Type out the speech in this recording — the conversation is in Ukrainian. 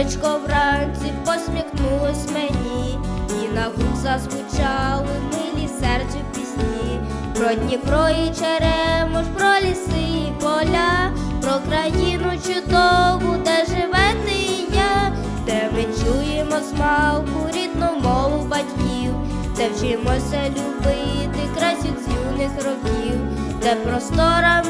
Сонечко вранці посміхнулось мені, і на губ зазвучали милі серцю пісні. Про Дніпро і Черемош, про ліси і поля, про країну чудову, де живе ти і я, де ми чуємо смалку, рідну мову батьків, де вчимося любити красю з юних років, де простора